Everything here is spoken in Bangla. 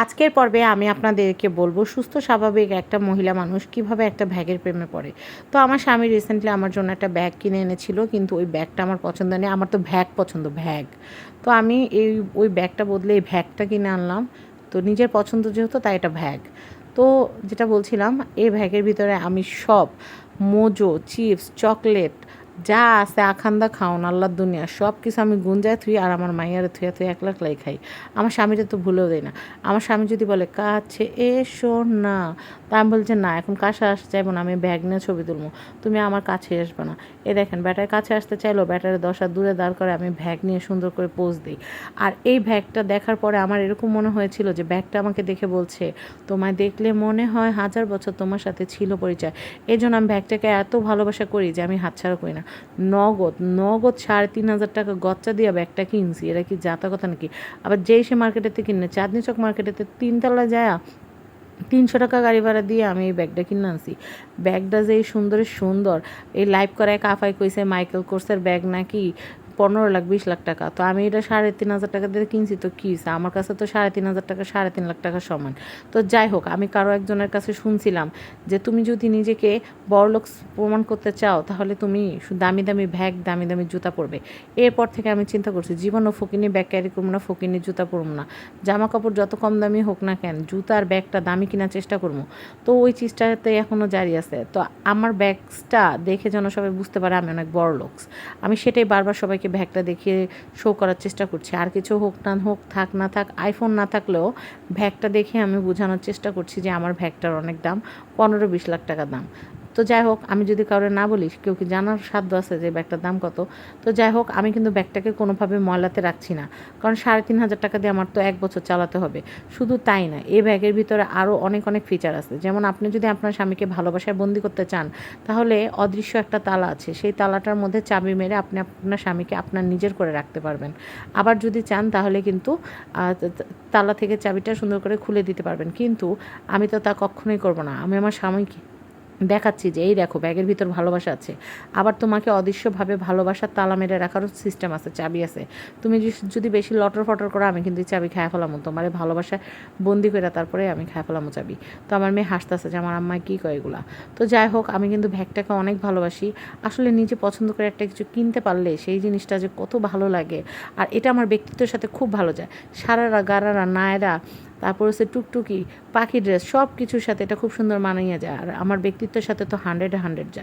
আজকের পর্বে আমি আপনাদেরকে বলব, সুস্থ, স্বাভাবিক একটা মহিলা মানুষ কীভাবে একটা ব্যাগের প্রেমে পড়ে। তো আমার স্বামী রিসেন্টলি আমার জন্য একটা ব্যাগ কিনে এনেছিল, কিন্তু ওই ব্যাগটা আমার পছন্দ নেই। আমার তো ভ্যাগ পছন্দ, ভ্যাগ। তো আমি এই, ওই ব্যাগটা বদলে এই ভ্যাগটা কিনে আনলাম। তো নিজের পছন্দ যেহেতু, তাই এটা ভ্যাগ। তো যেটা বলছিলাম, এই ভ্যাগের ভিতরে আমি সব মোজো, চিপস, চকলেট যা আছে আখান্দা খাওন আল্লাহর দুনিয়া সব কিছু আমি গুঞ্জায় থুই আর আমার মাইয়ারে থুয়া থুই এক লাখ একলাই খাই। আমার স্বামীটা তো ভুলেও দেয় না। আমার স্বামী যদি বলে, কাছে এসো না। তা আমি বলছি না, এখন কাছে আসতে চাইব না, আমি ব্যাগ নিয়ে ছবি তুলবো। তুমি আমার কাছে আসবে না। এ দেখেন, ব্যাটার কাছে আসতে চাইলো ব্যাটারে দশ দূরে দাঁড় করে আমি ব্যাগ নিয়ে সুন্দর করে পোজ দিই। আর এই ব্যাগটা দেখার পরে আমার এরকম মনে হয়েছিল যে, ব্যাগটা আমাকে দেখে বলছে, তোমায় দেখলে মনে হয় হাজার বছর তোমার সাথে ছিল পরিচয়। এই জন্য আমি ব্যাগটাকে এত ভালোবাসা করি যে, আমি হাতছাড়া করি না। নগদ নগদ সাড়ে তিন হাজার টাকা গচ্চা দিয়ে ব্যাগটা কিনছি, এটা কি যাতা কথা নাকি? আবার যেই সে মার্কেটেতে কিনে, চাঁদনি চক মার্কেটেতে তিনতলা যায় তিনশো টাকা গাড়ি ভাড়া দিয়ে আমি এই ব্যাগটা কিনে আনছি। ব্যাগটা যে সুন্দর সুন্দর, এই লাইভ করায় কাফাই কইছে মাইকেল কোর্সের ব্যাগ নাকি? পনেরো লাখ, বিশ লাখ টাকা। তো আমি এটা সাড়ে তিন হাজার টাকা দিয়ে কিনছি, তো কী আমার কাছে তো সাড়ে তিন হাজার টাকা, সাড়ে তিন লাখ টাকা সমান। তো যাই হোক, আমি কারও একজনের কাছে শুনছিলাম যে তুমি যদি নিজেকে বড়লোক প্রমাণ করতে চাও, তাহলে তুমি দামি দামি ব্যাগ, দামি দামি জুতা পরবে। এরপর থেকে আমি চিন্তা করছি, জীবনও ফকিনি, ব্যাগ ক্যারি করব না, ফকিনি জুতা পরবো না। জামা কাপড় যত কম দামি হোক না কেন, জুতার ব্যাগটা দামি কেনার চেষ্টা করব। তো ওই চিজটাতে এখনও জারি আছে। তো আমার ব্যাগসটা দেখে যেন সবাই বুঝতে পারে আমি অনেক বড় লোকস আমি সেটাই বারবার সবাইকে ব্যাগটা দেখিয়ে শো করার চেষ্টা করছি। আর কিছু হোক না হোক, থাক না থাক আইফোন না থাকলেও ব্যাগটা দেখে আমি বোঝানোর চেষ্টা করছি যে আমার ব্যাগটার অনেক দাম, পনেরো বিশ লাখ টাকা দাম। তো যাই হোক, আমি যদি কারও না বলি, কেউ কি জানার সাধ্য আছে যে ব্যাগটার দাম কত? তো যাই হোক, আমি কিন্তু ব্যাগটাকে কোনোভাবে ময়লাতে রাখছি না। কারণ সাড়ে তিন হাজার টাকা দিয়ে আমার তো এক বছর চালাতে হবে। শুধু তাই না, এই ব্যাগের ভিতরে আরও অনেক অনেক ফিচার আছে। যেমন আপনি যদি আপনার স্বামীকে ভালোবাসায় বন্দি করতে চান, তাহলে অদৃশ্য একটা তালা আছে। সেই তালাটার মধ্যে চাবি মেরে আপনি আপনার স্বামীকে আপনার নিজের করে রাখতে পারবেন। আবার যদি চান, তাহলে কিন্তু তালা থেকে চাবিটা সুন্দর করে খুলে দিতে পারবেন। কিন্তু আমি তো তা কখনোই করব না। আমি আমার স্বামীকে দেখাচ্ছি যে, এই দেখো, ব্যাগের ভিতর ভালোবাসা আছে। আবার তোমাকে অদৃশ্যভাবে ভালোবাসার তালা মেরে রাখারও সিস্টেম আছে, চাবি আছে। তুমি যদি বেশি লটর ফটর করো, আমি কিন্তু চাবি খায় ফেলামো। তোমার ভালোবাসা বন্দি করে তারপরে আমি খায় ফেলামো চাবি। তো আমার মেয়ে হাসতেছে যে, আমার আম্মায় কী কয় এগুলা? তো যাই হোক, আমি কিন্তু ব্যাগটাকে অনেক ভালোবাসি। আসলে নিজে পছন্দ করে একটা কিছু কিনতে পারলে সেই জিনিসটা যে কত ভালো লাগে। আর এটা আমার ব্যক্তিত্বের সাথে খুব ভালো যায়। সারারা, গারারা, নায়রা তারপর হচ্ছে টুকটুকি, পাখি ড্রেস সব কিছুর সাথে এটা খুব সুন্দর মানাইয়া যায়। আর আমার ব্যক্তিত্বের সাথে তো হান্ড্রেডে হান্ড্রেড যায়।